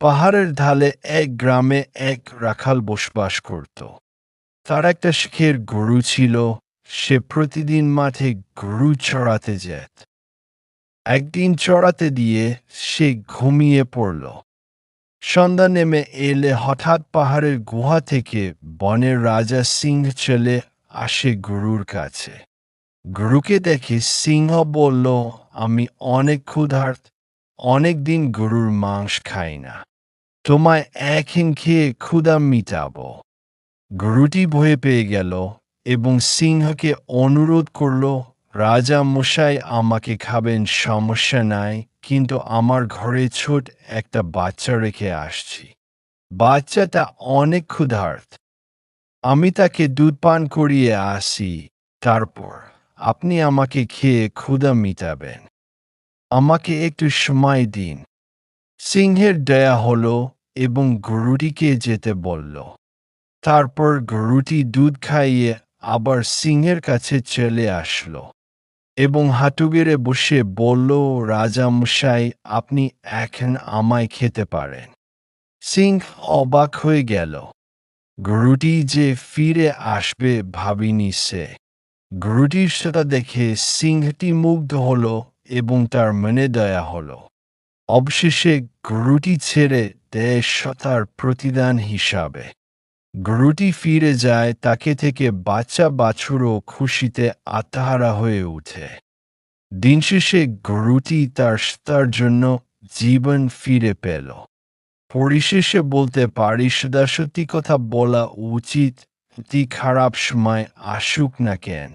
পাহাড়ের ঢালে এক গ্রামে এক রাখাল বসবাস করত। তার একটা শেখের গরু ছিল, সে প্রতিদিন মাঠে গরু চড়াতে যেত। একদিন চড়াতে দিয়ে সে ঘুমিয়ে পড়ল। সন্ধ্যা নেমে এলে হঠাৎ পাহাড়ের গুহা থেকে বনের রাজা সিংহ চলে আসে গরুর কাছে। গরুকে দেখে সিংহ বলল, আমি অনেক ক্ষুধার্ত। অনেক দিন গরুর মাংস খাই না। তোমায় একহিন খেয়ে ক্ষুধা মিটাবো। গরুটি ভয়ে পেয়ে গেল এবং সিংহকে অনুরোধ করল, রাজা মশাই আমাকে খাবেন, সমস্যা নাই, কিন্তু আমার ঘরে ছোট একটা বাচ্চা রেখে আসছি। বাচ্চাটা অনেক ক্ষুধার্ত। আমি তাকে দুধ পান করিয়ে আসি। তারপর আপনি আমাকে খেয়ে ক্ষুধা মিটাবেন। আমাকে একটু সময় দিন। সিংহের দয়া হল এবং গরুটিকে যেতে বলল। তারপর গরুটি দুধ খাইয়ে আবার সিংহের কাছে চলে আসলো এবং হাঁটুগেড়ে বসে বলল, রাজা মশাই, আপনি এখন আমায় খেতে পারেন। সিংহ অবাক হয়ে গেল। গরুটি যে ফিরে আসবে ভাবিনি সে। গরুটির সেটা দেখে সিংহটি মুগ্ধ হলো এবং তার মনে দয়া হল। অবশেষে গ্রুটি ছেড়ে দেয় তার প্রতিদান হিসাবে। গ্রুটি ফিরে যায় তাকে থেকে বাচ্চা বাছুরও খুশিতে আত্মহারা হয়ে ওঠে। দিন শেষে গরুটি তার তার জন্য জীবন ফিরে পেল। পরিশেষে বলতে পারি সদা সত্যি কথা বলা উচিত, অতি খারাপ সময় আসুক না কেন।